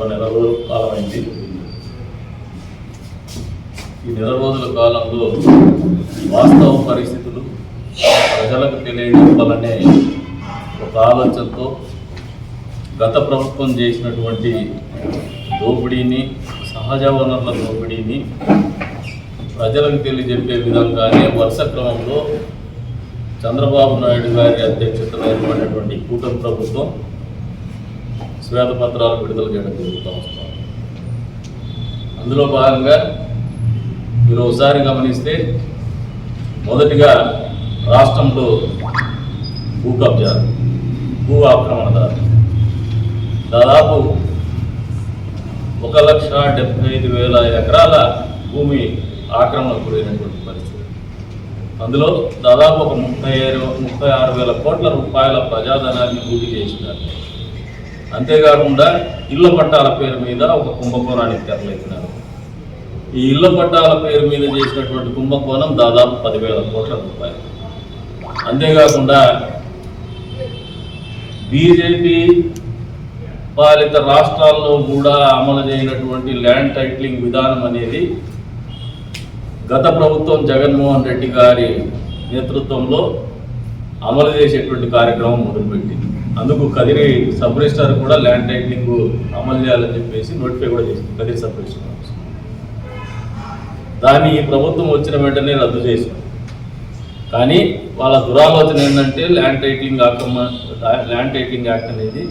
ఒక నెల రోజుల కాలం అయింది ఈ నెల రోజుల కాలంలో వాస్తవ పరిస్థితులు ప్రజలకు తెలియజెప్పాలనే ఒక ఆలోచనతో గత ప్రభుత్వం చేసినటువంటి దోపిడీని సహజ వనరుల దోపిడీని ప్రజలకు తెలియజెప్పే విధంగానే వరుస క్రమంలో చంద్రబాబు నాయుడు గారి అధ్యక్షతలో ఏర్పడినటువంటి కూటమి ప్రభుత్వం శ్వేతపత్రాలు విడుదల చేయడం జరుగుతూ వస్తాం అందులో భాగంగా మీరు ఒకసారి గమనిస్తే మొదటిగా రాష్ట్రంలో భూ కబ్జాలు భూ ఆక్రమణదారు దాదాపు ఒక లక్ష డెబ్బై ఐదు వేల ఎకరాల భూమి ఆక్రమణకు గురైనటువంటి పరిస్థితి. అందులో దాదాపు ఒక ముప్పై ఆరు ముప్పై ఆరు వేల కోట్ల రూపాయల ప్రజాధనాన్ని పూర్తి చేసినారు. అంతేకాకుండా ఇళ్ళ పట్టాల పేరు మీద ఒక కుంభకోణానికి తెరలేసినారు ఈ ఇళ్ళ పట్టాల పేరు మీద చేసినటువంటి కుంభకోణం దాదాపు పదివేల కోట్ల రూపాయలు. అంతేకాకుండా బీజేపీ పాలిత రాష్ట్రాల్లో కూడా అమలు చేయనటువంటి ల్యాండ్ టైటిలింగ్ విధానం అనేది గత ప్రభుత్వం జగన్మోహన్ రెడ్డి గారి నేతృత్వంలో అమలు చేసేటువంటి కార్యక్రమం మొదలుపెట్టింది. అందుకు కదిరి సబ్ రిజిస్టార్ కూడా ల్యాండ్ టైటిలింగ్ అమలు చేయాలని చెప్పేసి నోటిఫై కూడా చేసింది కదిరి సబ్ రిజిస్టార్ దాన్ని ఈ ప్రభుత్వం వచ్చిన వెంటనే రద్దు చేసింది. కానీ వాళ్ళ దురాలోచన ఏంటంటే ల్యాండ్ టైటిలింగ్ ఆక్రమణ ల్యాండ్ టైటిలింగ్ యాక్ట్ అనేది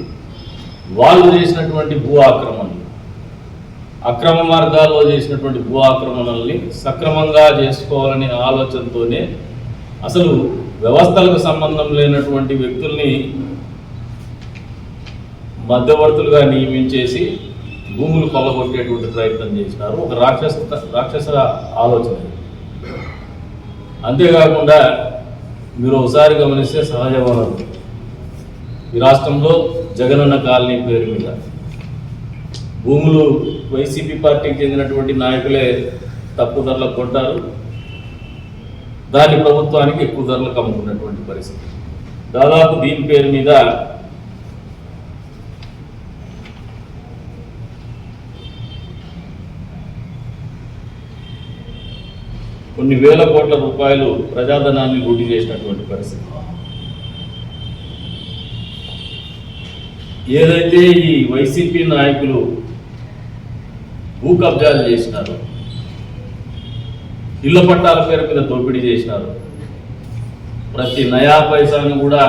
వాళ్ళు చేసినటువంటి భూ ఆక్రమణలు అక్రమ మార్గాల్లో చేసినటువంటి భూ ఆక్రమణల్ని సక్రమంగా చేసుకోవాలనే ఆలోచనతోనే అసలు వ్యవస్థలకు సంబంధం లేనటువంటి వ్యక్తుల్ని మధ్యవర్తులుగా నియమించేసి భూములు కొల్లగొట్టేటువంటి ప్రయత్నం చేసినారు. ఒక రాక్షస రాక్షస ఆలోచన అంతేకాకుండా మీరు ఒకసారి గమనిస్తే సహజ వనరులు. ఈ రాష్ట్రంలో జగనన్న కాలనీ పేరు మీద భూములు వైసీపీ పార్టీకి చెందినటువంటి నాయకులే తక్కువ ధరలకు కొంటారు. దాన్ని ప్రభుత్వానికి ఎక్కువ ధరలకు అమ్ముకున్నటువంటి పరిస్థితి. దాదాపు దీని పేరు మీద కొన్ని వేల కోట్ల రూపాయలు ప్రజాధనాన్ని లూటీ చేసినటువంటి పరిస్థితి. ఏదైతే ఈ వైసీపీ నాయకులు భూ కబ్జాలు చేసినారో ఇళ్ళ పట్టాల పేరు మీద దోపిడీ చేసినారు ప్రతి నయా పైసాను కూడా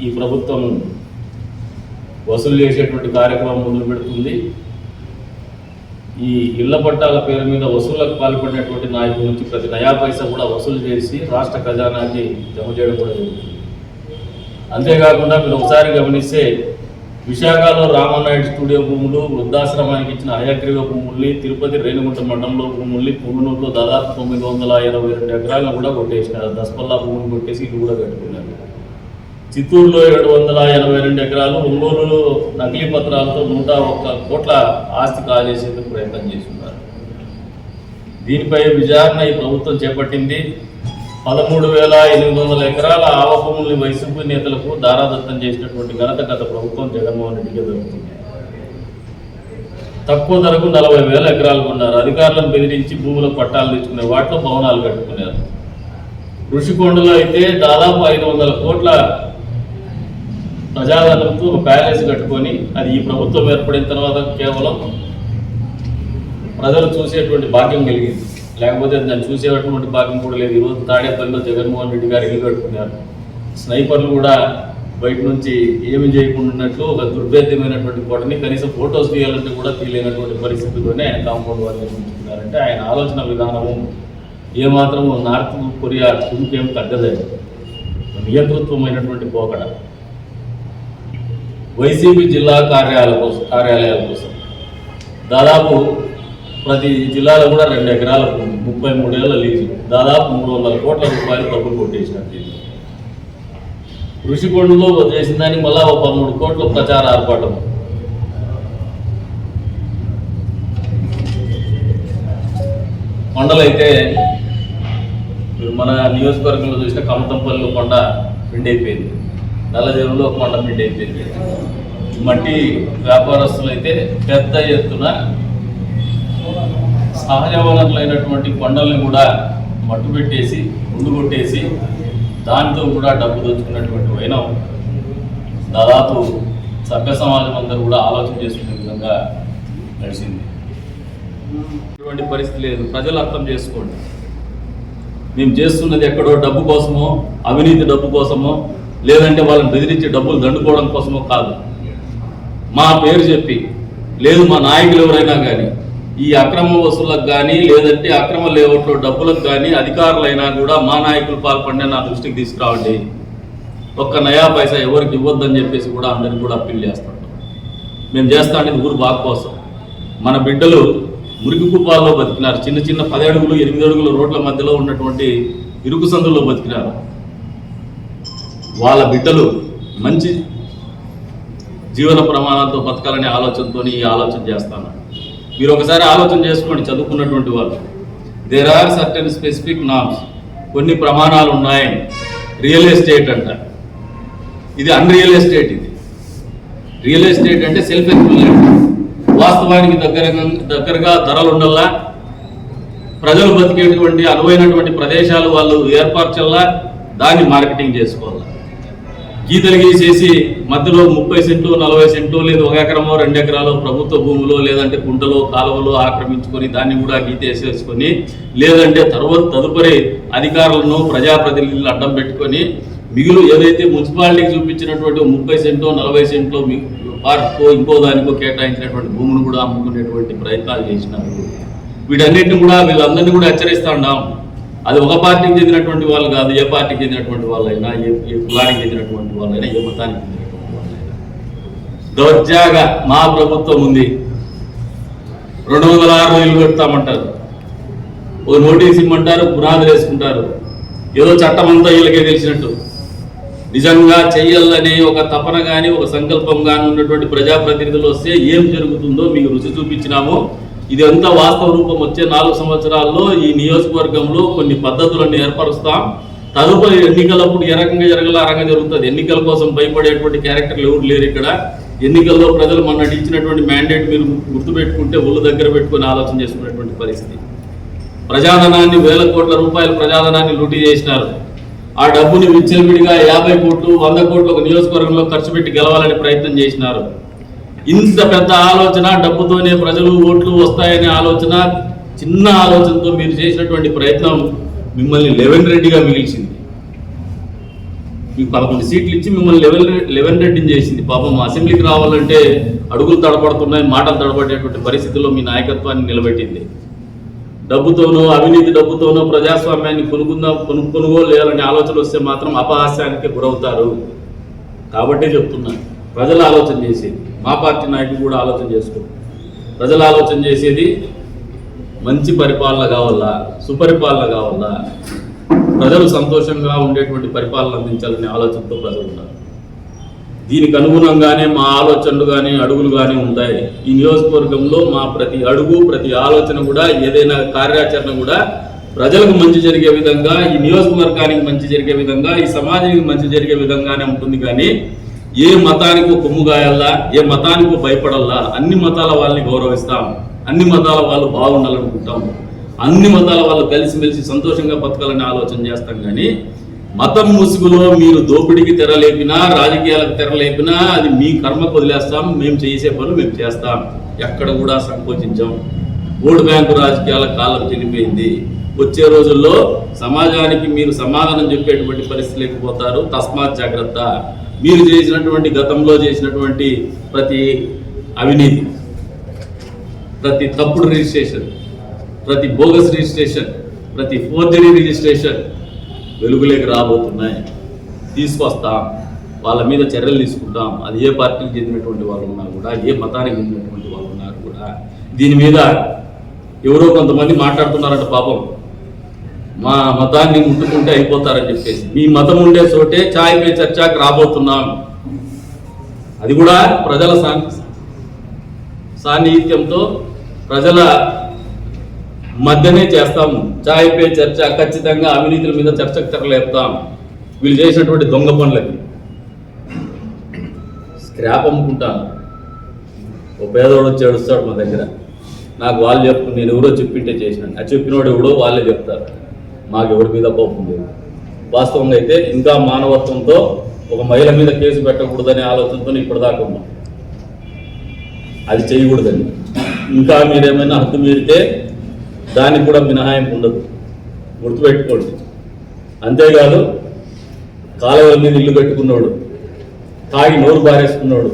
ఈ ప్రభుత్వం వసూలు చేసేటువంటి కార్యక్రమం మొదలు పెడుతుంది ఈ ఇళ్ళ పట్టాల పేరు మీద వసూళ్ళకు పాల్పడినటువంటి నాయకుల నుంచి ప్రతి నయా పైసా కూడా వసూలు చేసి రాష్ట్ర ఖజానాకి జమ చేయడం కూడా జరుగుతుంది. అంతేకాకుండా మీరు ఒకసారి గమనిస్తే విశాఖలో రామనాయుడు స్టూడియో భూములు వృద్ధాశ్రమానికి ఇచ్చిన హయగ్రీవ భూముల్ని తిరుపతి రేణుగుంట మండలంలో భూముల్ని పుంగనూరులో దాదాపు తొమ్మిది వందల ఇరవై రెండు ఎకరాలను కూడా కొట్టేసినారు. దసపల్లా భూములు కొట్టేసి ఇల్లు కూడా కట్టుకున్నారు. చిత్తూరులో ఏడు వందల ఎనభై రెండు ఎకరాలు ఒంగోలులో నకిలీ పత్రాలతో నూట ఒక్క కోట్ల ఆస్తి కాజేసేందుకు ప్రయత్నం చేస్తున్నారు. దీనిపై విచారణ ఈ ప్రభుత్వం చేపట్టింది. పదమూడు వేల ఎనిమిది వందల ఎకరాల ఆవభూముల్ని వైసీపీ నేతలకు దారాదత్తం చేసినటువంటి ఘనత గత ప్రభుత్వం జగన్మోహన్ రెడ్డికి దొరుకుతుంది తక్కువ ధరకు నలభై వేల ఎకరాలు కొన్నారు. అధికారులను బెదిరించి భూముల పట్టాలు తెచ్చుకునే వాటిలో భవనాలు కట్టుకున్నారు. ఋషికొండలో అయితే దాదాపు ఐదు వందల కోట్ల ప్రజాధనంతో ఒక కట్టుకొని అది ఈ ప్రభుత్వం ఏర్పడిన తర్వాత కేవలం ప్రజలు చూసేటువంటి భాగ్యం కలిగింది. లేకపోతే దాన్ని చూసేటువంటి భాగ్యం కూడా లేదు. ఈరోజు తాడేపల్లిలో జగన్మోహన్ రెడ్డి గారు ఇల్లు కట్టుకున్నారు. స్నైపర్లు కూడా బయట నుంచి ఏమి చేయకుండా ఒక దుర్భేద్యమైనటువంటి కోటని కనీసం ఫొటోస్ తీయాలంటే కూడా తీయలేనటువంటి పరిస్థితుల్లోనే ఆయన కాంపౌండ్ వాళ్ళు నిర్మించుకున్నారంటే ఆయన ఆలోచన విధానము ఏమాత్రం నార్త్ కొరియా ఇంకేం తగ్గదే నియంతృత్వమైనటువంటి పోకడ. వైసీపీ జిల్లా కార్యాలయ కోసం కార్యాలయాల కోసం. దాదాపు ప్రతి జిల్లాలో కూడా రెండు ఎకరాల ముప్పై మూడేళ్ళ లీజు. దాదాపు మూడు వందల కోట్ల రూపాయలు డబ్బులు కొట్టేసినట్టు ఋషికొండలో చేసిన దానికి మళ్ళా ఒక పదమూడు కోట్ల ప్రచార ఆర్పాటం కొండలైతే మన నియోజకవర్గంలో చూసిన కమతంపల్లి కొండ రెండైపోయింది అయిపోయింది నల్లజీవులో కొండ పిండి అయిపోయింది. మట్టి వ్యాపారస్తులు అయితే పెద్ద ఎత్తున సహజ వనరులైనటువంటి కొండల్ని కూడా మట్టు పెట్టేసి ముందు కొట్టేసి దాంతో కూడా డబ్బు దోచుకున్నటువంటి వైనం దాదాపు సభ్య సమాజం అందరూ కూడా ఆలోచన చేసుకునే విధంగా నడిచింది. ఇటువంటి పరిస్థితి లేదు. ప్రజలు అర్థం చేసుకోండి. మేము చేస్తున్నది ఎక్కడో డబ్బు కోసమో అవినీతి డబ్బు కోసమో లేదంటే వాళ్ళని బెదిరించి డబ్బులు దండుకోవడం కోసమో కాదు. మా పేరు చెప్పి లేదు మా నాయకులు ఎవరైనా కానీ ఈ అక్రమ వసూలకు కానీ లేదంటే అక్రమ లేఅవుట్లో డబ్బులకు కానీ అధికారులైనా కూడా మా నాయకులు పాల్పడిన నా దృష్టికి తీసుకురావండి. ఒక్క నయా పైసా ఎవరికి ఇవ్వద్దని చెప్పేసి కూడా అందరిని కూడా అప్పీల్ చేస్తాం. మేము చేస్తా అనేది ఊరు బాగు కోసం. మన బిడ్డలు మురికి కుప్పాల్లో బతికినారు. చిన్న చిన్న పది అడుగులు ఎనిమిది అడుగులు రోడ్ల మధ్యలో ఉన్నటువంటి ఇరుకు సందుల్లో బతికినారు. వాళ్ళ బిడ్డలు మంచి జీవన ప్రమాణాలతో బతకాలనే ఆలోచనతో ఈ ఆలోచన చేస్తాను. మీరు ఒకసారి ఆలోచన చేసుకోండి చదువుకున్నటువంటి వాళ్ళు. There are certain specific norms కొన్ని ప్రమాణాలు ఉన్నాయని. రియల్ ఎస్టేట్ అంట. ఇది అన్ రియల్ ఎస్టేట్ ఇది. రియల్ ఎస్టేట్ అంటే సెల్ఫ్ ఎంప్లాయ్మెంట్ వాస్తవానికి దగ్గర దగ్గరగా ధరలు ఉండల్లా ప్రజలు బతికేటువంటి అనువైనటువంటి ప్రదేశాలు వాళ్ళు ఏర్పరచల్లా దాన్ని మార్కెటింగ్ చేసుకోవాలి గీతలు గీసేసి మధ్యలో ముప్పై సెంట్లు నలభై సెంట్లు లేదా ఒక ఎకరమో రెండు ఎకరాలు ప్రభుత్వ భూములో లేదంటే కుంటలో కాలువలో ఆక్రమించుకొని దాన్ని కూడా గీతేసేసుకొని లేదంటే తర్వాత తదుపరి అధికారులను ప్రజాప్రతినిధులను అడ్డం పెట్టుకొని మిగులు ఏదైతే మున్సిపాలిటీకి చూపించినటువంటి ముప్పై సెంటో నలభై సెంట్లో పార్కో ఇంకో దానికో కేటాయించినటువంటి భూమును కూడా అమ్ముకునేటువంటి ప్రయత్నాలు చేసినారు. వీటన్నిటిని కూడా వీళ్ళందరినీ కూడా హెచ్చరిస్తా ఉన్నాం. అది ఒక పార్టీకి చెందినటువంటి వాళ్ళు కాదు ఏ పార్టీకి చెందినటువంటి వాళ్ళైనా ఏ ఏ కులానికి చెందినటువంటి వాళ్ళైనా ఏ మతానికి చెందినటువంటి వాళ్ళైనా. దౌర్జాగా మా ప్రభుత్వం ఉంది. రెండు వందల ఆరు రోజులు పెడతామంటారు ఓ నోటీస్ ఇమ్మంటారు పునాదులు వేసుకుంటారు. ఏదో చట్టం అంతా వీళ్ళకే తెలిసినట్టు. నిజంగా చెయ్యాలని ఒక తపన కానీ ఒక సంకల్పం కానీ ఉన్నటువంటి ప్రజాప్రతినిధులు వస్తే ఏం జరుగుతుందో మీకు రుచి చూపించినామో ఇదంతా వాస్తవ రూపం వచ్చే నాలుగు సంవత్సరాల్లో ఈ నియోజకవర్గంలో కొన్ని పద్ధతులను ఏర్పరుస్తాం. తదుపరి ఎన్నికలప్పుడు ఏ రకంగా జరగాల ఆ రకంగా జరుగుతుంది. ఎన్నికల కోసం భయపడేటువంటి క్యారెక్టర్లు ఎవరు లేరు ఇక్కడ. ఎన్నికల్లో ప్రజలు మొన్నటి ఇచ్చినటువంటి మ్యాండేట్ మీరు గుర్తుపెట్టుకుంటే ఒళ్ళు దగ్గర పెట్టుకుని ఆలోచన చేసుకునేటువంటి పరిస్థితి. ప్రజాధనాన్ని వేల కోట్ల రూపాయల ప్రజాధనాన్ని లూటీ చేసినారు. ఆ డబ్బుని విచ్చలవిడిగా యాభై కోట్లు వంద కోట్లు ఒక నియోజకవర్గంలో ఖర్చు పెట్టి గెలవాలని ప్రయత్నం చేసినారు. ఇంత పెద్ద ఆలోచన డబ్బుతోనే ప్రజలు ఓట్లు వస్తాయనే ఆలోచన చిన్న ఆలోచనతో మీరు చేసినటువంటి ప్రయత్నం మిమ్మల్ని లెవెన్ రెడ్డిగా మిగిల్చింది. మీకు పదకొండు సీట్లు ఇచ్చి మిమ్మల్ని లెవెన్ లెవెన్ రెడ్డిని చేసింది. పాపం అసెంబ్లీకి రావాలంటే అడుగులు తడబడుతున్నాయి మాటలు తడబడేటువంటి పరిస్థితుల్లో మీ నాయకత్వాన్ని నిలబెట్టింది. డబ్బుతోనో అవినీతి డబ్బుతోనో ప్రజాస్వామ్యాన్ని కొనుక్కుందాం కొను కొనుగోలు చేయాలనే ఆలోచన వస్తే మాత్రం అపహాస్యానికి గురవుతారు. కాబట్టే చెప్తున్నాను ప్రజలు ఆలోచన చేసేది. మా పార్టీ నాయకులు కూడా ఆలోచన చేసుకో ప్రజలు ఆలోచన చేసేది మంచి పరిపాలన కావాలా సుపరిపాలన కావాలా? ప్రజలు సంతోషంగా ఉండేటువంటి పరిపాలన అందించాలనే ఆలోచనతో ప్రజలు ఉన్నారు. దీనికి అనుగుణంగానే మా ఆలోచనలు కానీ అడుగులు కానీ ఉంటాయి. ఈ నియోజకవర్గంలో మా ప్రతి అడుగు ప్రతి ఆలోచన కూడా ఏదైనా కార్యాచరణ కూడా ప్రజలకు మంచి జరిగే విధంగా ఈ నియోజకవర్గానికి మంచి జరిగే విధంగా ఈ సమాజానికి మంచి జరిగే విధంగానే ఉంటుంది కానీ ఏ మతానికో కొమ్ముగాయల్లా ఏ మతానికో భయపడల్లా అన్ని మతాల వాళ్ళని గౌరవిస్తాం. అన్ని మతాల వాళ్ళు బాగుండాలనుకుంటాం అన్ని మతాల వాళ్ళు కలిసిమెలిసి సంతోషంగా బతకాలని ఆలోచన చేస్తాం కానీ మతం ముసుగులో మీరు దోపిడికి తెరలేపినా రాజకీయాలకు తెరలేపినా అది మీ కర్మకు వదిలేస్తాం. మేము చేసే పనులు మేము చేస్తాం. ఎక్కడ కూడా సంకోచించాం. ఓటు బ్యాంకు రాజకీయాల కాలం చెడిపోయింది వచ్చే రోజుల్లో సమాజానికి మీరు సమాధానం చెప్పేటువంటి పరిస్థితి లేకపోతారు. తస్మాత్ జాగ్రత్త. మీరు చేసినటువంటి గతంలో చేసినటువంటి ప్రతి అవినీతి ప్రతి తప్పుడు రిజిస్ట్రేషన్ ప్రతి బోగస్ రిజిస్ట్రేషన్ ప్రతి ఫోర్జరీ రిజిస్ట్రేషన్ వెలుగులోకి రాబోతున్నాయి. తీసుకొస్తాం. వాళ్ళ మీద చర్యలు తీసుకుంటాం. అది ఏ పార్టీకి చెందినటువంటి వాళ్ళు ఉన్నా కూడా ఏ మతానికి చెందినటువంటి వాళ్ళు ఉన్నారు కూడా. దీని మీద ఎవరో కొంతమంది మాట్లాడుతున్నారంట పాపం. మా మతాన్ని ముట్టుకుంటే అయిపోతారని చెప్పేసి. మీ మతం ఉండే చోటే ఛాయ్ పే చర్చకు రాబోతున్నాం. అది కూడా ప్రజల సాన్నిహిత్యంతో ప్రజల మధ్యనే చేస్తాము ఛాయ్ పే చర్చ ఖచ్చితంగా అవినీతుల మీద చర్చకు తెరలేపుతాం. వీళ్ళు చేసినటువంటి దొంగ పనులకి. స్క్రాప్ అమ్ముకుంటాను. ఓ పేదవాడు వచ్చి ఏడుస్తాడు మా దగ్గర. నాకు వాళ్ళు చెప్పు నేను ఎవరో చెప్పింటే చేసినాను. ఆ చెప్పినోడు ఎవడో వాళ్ళే చెప్తారు. మాకెవరి మీద కోపం లేదు. వాస్తవంగా అయితే ఇంకా మానవత్వంతో ఒక మహిళ మీద కేసు పెట్టకూడదనే ఆలోచనతో ఇప్పటిదాకా ఉన్నాం. అది చేయకూడదని ఇంకా మీరేమైనా హద్దు మీరితే దానికి కూడా మినహాయింపు ఉండదు. గుర్తుపెట్టుకోండి. అంతేకాదు కాలువల మీద ఇల్లు కట్టుకున్నాడు తాగి నోరు బారేసుకున్నాడు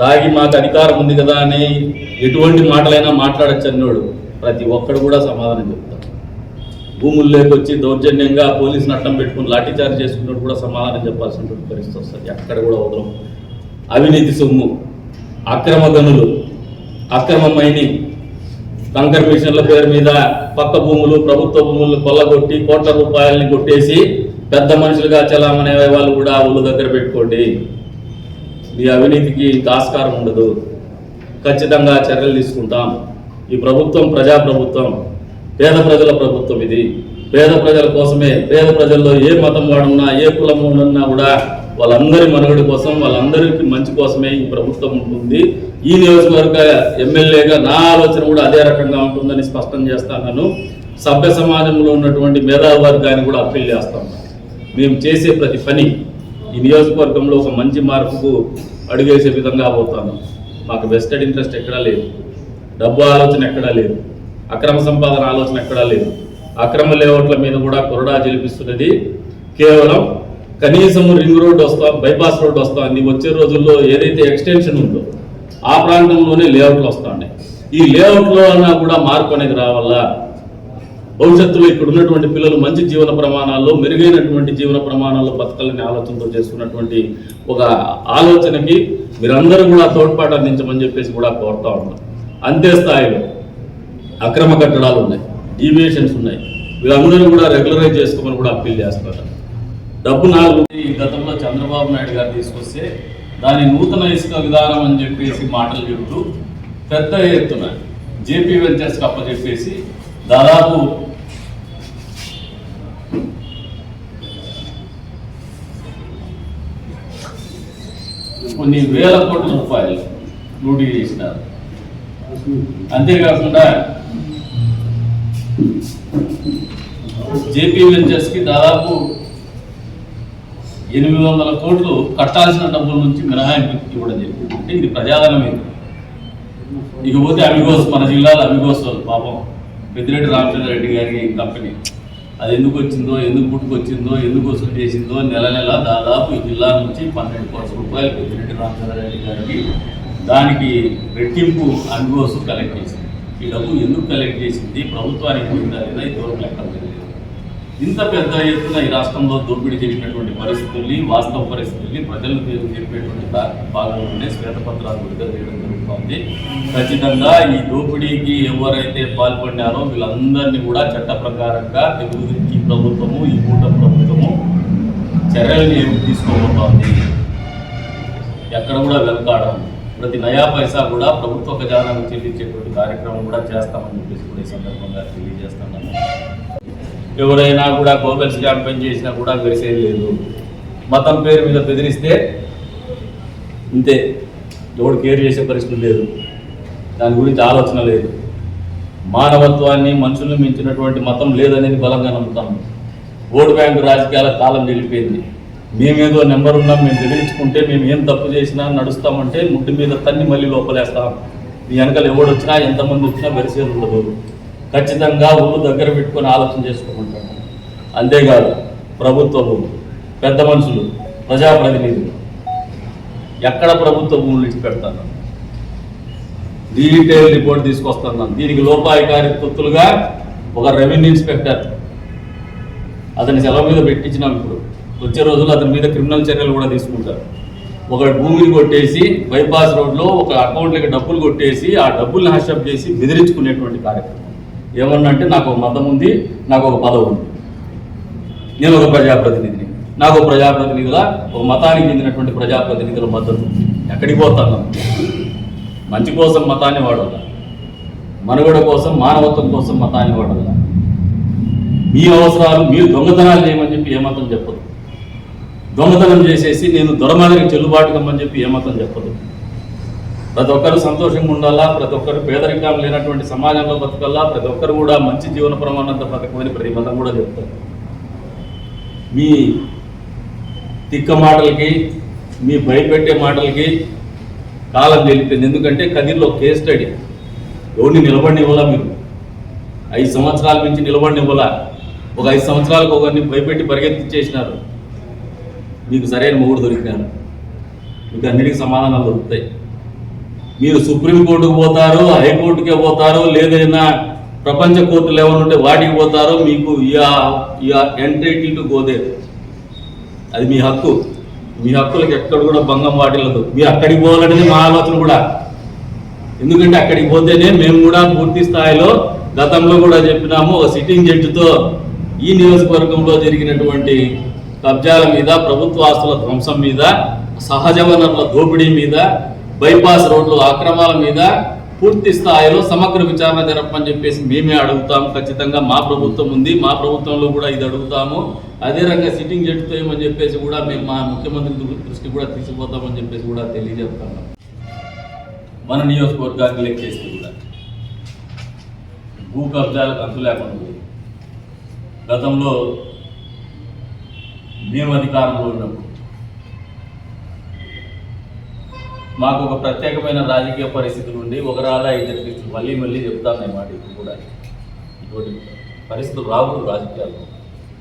తాగి మాకు అధికారం ఉంది కదా అని ఎటువంటి మాటలైనా మాట్లాడచ్చు అన్నాడు ప్రతి ఒక్కడు కూడా సమాధానం చెప్తాడు భూముల్లోకి వచ్చి దౌర్జన్యంగా పోలీసుని అడ్డం పెట్టుకుని లాఠీచార్జ్ చేసుకున్నట్టు కూడా సమాధానం చెప్పాల్సినటువంటి పరిస్థితి వస్తుంది. ఎక్కడ కూడా వదలం. అవినీతి సొమ్ము. అక్రమ గనులు. అక్రమ మైనింగ్. కంకర్ మిషన్ల పేరు మీద పక్క భూములు ప్రభుత్వ భూములు కొల్లగొట్టి కోట్ల రూపాయలని కొట్టేసి పెద్ద మనుషులుగా చలామనే వాళ్ళు కూడా ఊళ్ళ దగ్గర పెట్టుకోండి. మీ అవినీతికి ఆస్కారం ఉండదు. ఖచ్చితంగా చర్యలు తీసుకుంటాం. ఈ ప్రభుత్వం ప్రజా ప్రభుత్వం పేద ప్రజల ప్రభుత్వం ఇది. పేద ప్రజల కోసమే పేద ప్రజల్లో ఏ మతం వాడున్నా ఏ కులం ఉన్నా కూడా వాళ్ళందరి మనుగడ కోసం వాళ్ళందరికీ మంచి కోసమే ఈ ప్రభుత్వం ఉంటుంది. ఈ నియోజకవర్గ ఎమ్మెల్యేగా నా ఆలోచన కూడా అదే రకంగా ఉంటుందని స్పష్టం చేస్తాను సభ్య సమాజంలో ఉన్నటువంటి మేధావి వర్గాన్ని కూడా అప్పీల్ చేస్తాం మేము చేసే ప్రతి పని ఈ నియోజకవర్గంలో ఒక మంచి మార్పుకు అడుగేసే విధంగా పోతాను. మాకు వెస్టెడ్ ఇంట్రెస్ట్ ఎక్కడా లేదు. డబ్బు ఆలోచన ఎక్కడా లేదు. అక్రమ సంపాదన ఆలోచన ఎక్కడా లేదు. అక్రమ లేఅవుట్ల మీద కూడా కొరడా జలిపిస్తున్నది కేవలం కనీసం రింగ్ రోడ్ వస్తా బైపాస్ రోడ్ వస్తాం అని వచ్చే రోజుల్లో ఏదైతే ఎక్స్టెన్షన్ ఉందో ఆ ప్రాంతంలోనే లేఅవుట్లు వస్తా ఉన్నాయి ఈ లేఅవుట్లో అన్నా కూడా మార్పు అనేది రావాలా? భవిష్యత్తులో ఇక్కడ ఉన్నటువంటి పిల్లలు మంచి జీవన ప్రమాణాల్లో మెరుగైనటువంటి జీవన ప్రమాణాల్లో బతకాలని ఆలోచనతో చేస్తున్నటువంటి ఒక ఆలోచనకి మీరందరూ కూడా తోడ్పాటు అందించమని చెప్పేసి కూడా కోరుతా ఉన్నాం. అంతే స్థాయిలో అక్రమ కట్టడాలు ఉన్నాయి డీవియేషన్స్ ఉన్నాయి. వీళ్ళందరూ కూడా రెగ్యులరైజ్ చేసుకోమని కూడా అప్పీల్ చేస్తున్నారు. డబ్బు నాలుగు ఈ గతంలో చంద్రబాబు నాయుడు గారు తీసుకొస్తే దాని నూతన ఇసుక విధానం అని చెప్పేసి మాటలు చెబుతూ పెద్ద ఎత్తున జేపీ వెంచర్స్కి అప్పచెప్పేసి దాదాపు కొన్ని వేల కోట్ల రూపాయలు లూటీ చేసినారు. అంతేకాకుండా జేపీ వెంచర్స్కి దాదాపు ఎనిమిది వందల కోట్లు కట్టాల్సిన డబ్బుల నుంచి మినహాయింపు ఇవ్వడం జరిగింది. అంటే ఇది ప్రజాధనమే. ఇకపోతే అమిగోస్ మన జిల్లాలో అమిగోస్ పాపం పెద్దిరెడ్డి రామచంద్రరెడ్డి గారి కంపెనీ. అది ఎందుకు వచ్చిందో ఎందుకు పుట్టుకొచ్చిందో ఎందుకు వసూలు చేసిందో నెల నెల దాదాపు ఈ జిల్లా నుంచి పన్నెండు కోట్ల రూపాయలు పెద్దిరెడ్డి రామచంద్రరెడ్డి గారికి దానికి రెట్టింపు అమిగోస్ కలెక్ట్ చేసింది. ఈ డబ్బు ఎందుకు కలెక్ట్ చేసింది? ప్రభుత్వానికి పోయిందా లేదా ఇంతవరకు లెక్కలు తెలియదు. ఇంత పెద్ద ఎత్తున ఈ రాష్ట్రంలో దోపిడీ జరిగినటువంటి పరిస్థితుల్ని వాస్తవ పరిస్థితుల్ని ప్రజలు చెప్పేటువంటి భాగంలోనే శ్వేతపత్రాలు విడుదల చేయడం జరుగుతోంది. ఖచ్చితంగా ఈ దోపిడీకి ఎవరైతే పాల్పడినారో వీళ్ళందరినీ కూడా చట్ట ప్రకారంగా తెలుగుదేశం ప్రభుత్వము ఈ కూట ప్రభుత్వము చర్యలు తీసుకోబోతోంది. ఎక్కడ కూడా వెనకాడం ప్రతి నయా పైసా కూడా ప్రభుత్వ ఖజానాకు చెల్లించేటువంటి కార్యక్రమం కూడా చేస్తామని చెప్పేసి కూడా ఈ సందర్భంగా తెలియజేస్తున్నాను. ఎవరైనా కూడా గోబెల్స్ క్యాంపెయిన్ చేసినా కూడా వెరిసేది లేదు. మతం పేరు మీద బెదిరిస్తే ఇంతే. ఎవడు కేర్ చేసే పరిస్థితి లేదు. దాని గురించి ఆలోచన లేదు. మానవత్వాన్ని మనుషుల్ని మించినటువంటి మతం లేదనేది బలంగా నమ్ముతాము ఓటు బ్యాంకు రాజకీయాల కాలం వెళ్ళిపోయింది మేమేదో నెంబర్ ఉన్నాం మేము బెదిరించుకుంటే మేము ఏం తప్పు చేసినా నడుస్తామంటే ముడ్డు మీద తన్ని మళ్ళీ లోపలేస్తాం. మీ వెనకలు ఎవడు వచ్చినా ఎంతమంది వచ్చినా వెరిసేది ఉండదు. ఖచ్చితంగా ఊరు దగ్గర పెట్టుకొని ఆలోచన చేసుకోమంటాం. అంతేకాదు ప్రభుత్వ భూములు పెద్ద మనుషులు ప్రజాప్రతినిధులు ఎక్కడ ప్రభుత్వ భూములు ఇచ్చి పెడతాను డీటెయిల్ రిపోర్ట్ తీసుకొస్తున్నాను దీనికి లోపాయికారి తొత్తులుగా ఒక రెవెన్యూ ఇన్స్పెక్టర్ అతని సెలవు మీద పెట్టించినాం ఇప్పుడు. వచ్చే రోజుల్లో అతని మీద క్రిమినల్ చర్యలు కూడా తీసుకుంటారు. ఒక భూమిని కొట్టేసి బైపాస్ రోడ్లో ఒక అకౌంట్లకి డబ్బులు కొట్టేసి ఆ డబ్బుల్ని హ్యాషప్ చేసి బెదిరించుకునేటువంటి కార్యక్రమం. ఏమన్నా అంటే నాకు ఒక మతం ఉంది నాకు ఒక పదవి ఉంది. నేను ఒక ప్రజాప్రతినిధిని. నాకు ఒక ప్రజాప్రతినిధుల ఒక మతానికి చెందినటువంటి ప్రజాప్రతినిధుల మద్దతు ఎక్కడికి పోతాను మంచి కోసం మతాన్ని వాడాల మనుగడ కోసం మానవత్వం కోసం మతాన్ని వాడాల మీ అవసరాలు మీరు దొంగతనాలు చేయమని చెప్పి ఏ మతం చెప్పదు దొంగతనం చేసేసి నేను దొరమాదిరికి చెల్లుబాటు కమ్మని చెప్పి ఏమాత్రం చెప్పదు. ప్రతి ఒక్కరు సంతోషంగా ఉండాలా ప్రతి ఒక్కరు పేదరికం లేనటువంటి సమాజంలో బతకల్లా ప్రతి ఒక్కరు కూడా మంచి జీవన ప్రమాణంతో బతకమని ప్రతి మతం కూడా చెప్తారు. మీ తిక్క మాటలకి మీ భయపెట్టే మాటలకి కాలం తెలిపింది ఎందుకంటే కదిర్లో కేస్ స్టడీ. ఎవరిని నిలబడినివ్వాలా మీరు? ఐదు సంవత్సరాల నుంచి నిలబడినివ్వాలా? ఒక ఐదు సంవత్సరాలకు ఒకరిని భయపెట్టి పరిగెత్తించేసినారు మీకు సరైన మొగుడు దొరికినాను మీకు అన్నిటికీ సమాధానాలు దొరుకుతాయి. మీరు సుప్రీంకోర్టుకు పోతారు హైకోర్టుకే పోతారు లేదైనా ప్రపంచ కోర్టులు ఏమైనా ఉంటే వాటికి పోతారు మీకు ఎంట్రీ టు గోదే అది మీ హక్కు. మీ హక్కులకు ఎక్కడ కూడా భంగం వాటిల్లదు. మీరు అక్కడికి పోవాలనేది మా ఆలోచన కూడా. ఎందుకంటే అక్కడికి పోతేనే మేము కూడా పూర్తి స్థాయిలో గతంలో కూడా చెప్పినాము ఒక సిట్టింగ్ జడ్జితో ఈ నియోజకవర్గంలో జరిగినటువంటి కబ్జాల మీద ప్రభుత్వ ఆస్తుల ధ్వంసం మీద సహజ వనరుల దోపిడీ మీద బైపాస్ రోడ్లు ఆక్రమాల మీద పూర్తి స్థాయిలో సమగ్ర విచారణ జరపమని చెప్పేసి మేమే అడుగుతాము. ఖచ్చితంగా మా ప్రభుత్వం ఉంది. మా ప్రభుత్వంలో కూడా ఇది అడుగుతాము. అదే రంగా సిట్టింగ్ జడ్జితో చెప్పేసి కూడా మేము మా ముఖ్యమంత్రి దృష్టి కూడా తీసుకుపోతామని చెప్పేసి కూడా తెలియజేస్తున్నాం మన నియోజకవర్గానికి లెక్కేస్తే కూడా భూ కబ్జాలకు అంతు లేకుండా గతంలో మేము అధికారంలో ఉన్నప్పుడు. మాకు ఒక ప్రత్యేకమైన రాజకీయ పరిస్థితులు ఉండి ఒకరాల ఇద్దరు క్రిస్తులు మళ్ళీ మళ్ళీ చెప్తాను నేను మాట ఇప్పుడు కూడా. ఇటువంటి పరిస్థితులు రావు రాజకీయాల్లో.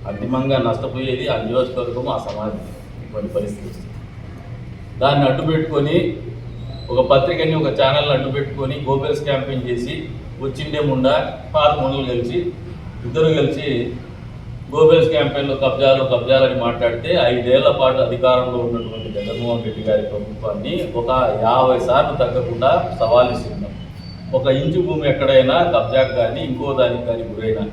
అంతిమంగా నష్టపోయేది ఆ నియోజకవర్గం ఆ సమాజం ఇటువంటి పరిస్థితి దాన్ని అడ్డు పెట్టుకొని ఒక పత్రికని ఒక ఛానల్ని అడ్డు పెట్టుకొని గోబెల్స్ క్యాంపెయిన్ చేసి వచ్చిండే ముండా పాత ముండలు కలిసి ఇద్దరు కలిసి గోబెల్స్ క్యాంపెయిన్లో కబ్జాలు కబ్జాలని మాట్లాడితే ఐదేళ్ళ పాటు అధికారంలో ఉన్నటువంటి జగన్మోహన్ రెడ్డి గారి ప్రభుత్వాన్ని ఒక యాభై సార్లు తగ్గకుండా సవాలు ఇస్తున్నాం ఒక ఇంచు భూమి ఎక్కడైనా కబ్జాకు కానీ ఇంకో దానికి కానీ గురైనా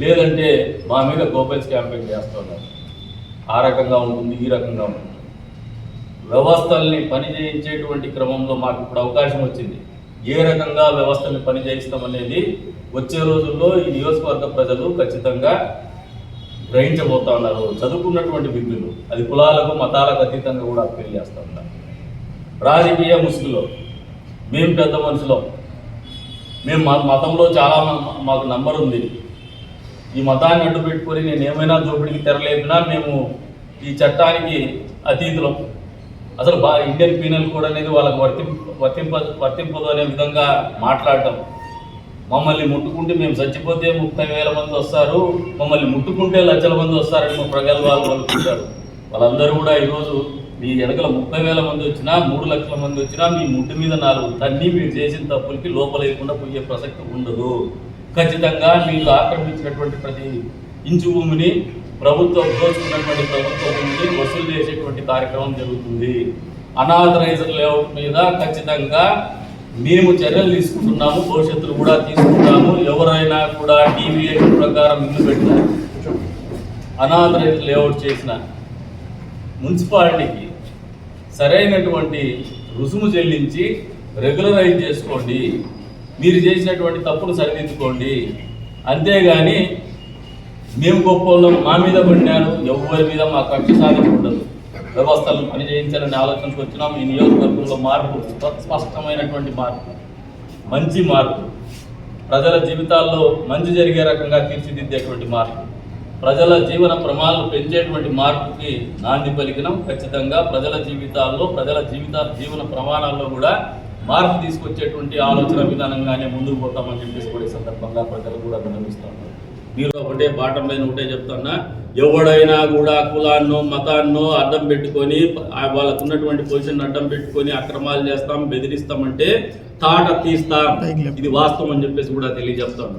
లేదంటే మా మీద గోబెల్స్ క్యాంపెయిన్ చేస్తున్నారు. ఆ రకంగా ఉంటుంది ఈ రకంగా ఉంటుంది. వ్యవస్థల్ని పని చేయించేటువంటి క్రమంలో మాకు ఇప్పుడు అవకాశం వచ్చింది. ఏ రకంగా వ్యవస్థల్ని పని చేయిస్తామనేది వచ్చే రోజుల్లో ఈ నియోజకవర్గ ప్రజలు ఖచ్చితంగా గ్రహించబోతా ఉన్నారు. చదువుకున్నటువంటి బిడ్డలు అది కులాలకు మతాలకు అతీతంగా కూడా అప్పీల్ చేస్తూ ఉన్నారు. రాజకీయ ముసుగులో మేము పెద్ద మనుషులో. మేము మా మతంలో చాలా మాకు నంబర్ ఉంది. ఈ మతాన్ని అడ్డు పెట్టుకొని నేను ఏమైనా దోపిడికి తెరలేపినా మేము ఈ చట్టానికి అతీతులం. అసలు బా ఇండియన్ పీనల్ కోడ్ అనేది వాళ్ళకి వర్తింప వర్తింప వర్తింపదు అనే విధంగా మాట్లాడటం. మమ్మల్ని ముట్టుకుంటే మేము చచ్చిపోతే ముప్పై వేల మంది వస్తారు. మమ్మల్ని ముట్టుకుంటే లక్షల మంది వస్తారని మా ప్రగల్భాలు పలుకుంటారు వాళ్ళందరూ కూడా ఈరోజు మీ వెనకల ముప్పై వేల మంది వచ్చినా మూడు లక్షల మంది వచ్చినా మీ ముట్టు మీద నాలుగు తన్ని మీరు చేసిన తప్పులకి లోపలేయకుండా పోయే ప్రసక్తి ఉండదు. ఖచ్చితంగా మీరు ఆక్రమించినటువంటి ప్రతి ఇంచు భూమిని ప్రభుత్వం దోచుకున్నటువంటి ప్రభుత్వ భూమిని వసూలు చేసేటువంటి కార్యక్రమం జరుగుతుంది. అనాథరైజర్ లేఅవుట్ మీద ఖచ్చితంగా మేము చర్యలు తీసుకుంటున్నాము భవిష్యత్తులో కూడా తీసుకుంటాము. ఎవరైనా కూడా డీవియేషన్ ప్రకారం ఇల్లు పెట్టిన అనాథరైజర్ లేఅవుట్ చేసిన మున్సిపాలిటీకి సరైనటువంటి రుసుము చెల్లించి రెగ్యులరైజ్ చేసుకోండి. మీరు చేసినటువంటి తప్పులు సరిదిద్దుకోండి. అంతేగాని మేము గొప్ప మా మీద పడినారు ఎవరి మీద మా కక్ష సాధన ఉండదు. వ్యవస్థలను పనిచేయించాలనే ఆలోచనకు వచ్చినాం. ఈ నియోజకవర్గంలో మార్పు స్పష్టమైనటువంటి మార్పు మంచి మార్పు. ప్రజల జీవితాల్లో మంచి జరిగే రకంగా తీర్చిదిద్దేటువంటి మార్పు. ప్రజల జీవన ప్రమాణాలు పెంచేటువంటి మార్పుకి నాంది పలికినాం. ఖచ్చితంగా ప్రజల జీవితాల్లో ప్రజల జీవిత జీవన ప్రమాణాల్లో కూడా మార్పు తీసుకొచ్చేటువంటి ఆలోచన విధానంగానే ముందుకు పోతామని చెప్పేసి కూడా ఈ సందర్భంగా ప్రజలు కూడా విన్నవిస్తున్నారు మీరు ఒకటే బాటం లైన్ ఒకటే చెప్తున్నా ఎవడైనా కూడా కులాన్నో మతాన్నో అడ్డం పెట్టుకొని వాళ్ళకు ఉన్నటువంటి పొజిషన్ అడ్డం పెట్టుకొని అక్రమాలు చేస్తాం బెదిరిస్తామంటే తాట తీస్తాం. ఇది వాస్తవం అని చెప్పేసి కూడా తెలియజేస్తాను.